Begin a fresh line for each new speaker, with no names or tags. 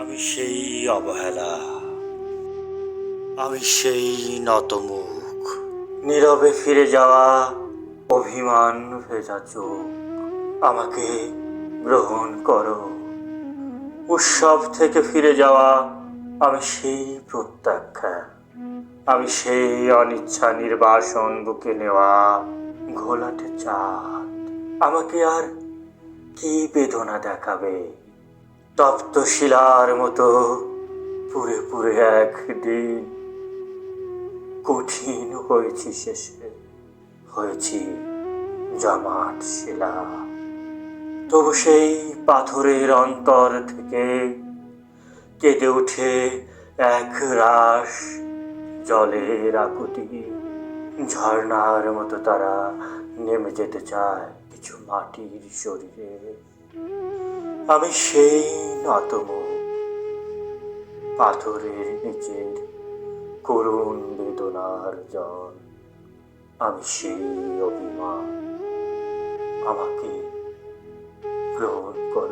আমি সেই অবহেলা, আমি সেই নতমুখ। নীরবে ফিরে যাওয়া, অভিমান ভেজা চোখ। আমাকে গ্রহণ করো। উৎসব থেকে ফিরে যাওয়া, আমি সেই প্রত্যাখ্যান আমি সেই অনিচ্ছা নির্বাসন বুকে নেওয়া ঘোলাটে চাঁদ। আমাকে আর কি বেদনা দেখাবে? তপ্ত শিলার মতো পুরে পুরে একদিন কঠিন হয়েছি শেষে, হয়েছি জমাট শিলা। তবু সেই পাথরের অন্তর থেকে কেঁদে ওঠে এক রাস জলের আকুতি। ঝর্ণার মতো তারা নেমে যেতে চায় কিছু মাটির শরীরে। আমি সেই নতম পাথরের নিচের করুণ বেদনার জল আমি সেই অভিমান আমাকে গ্রহণ করো।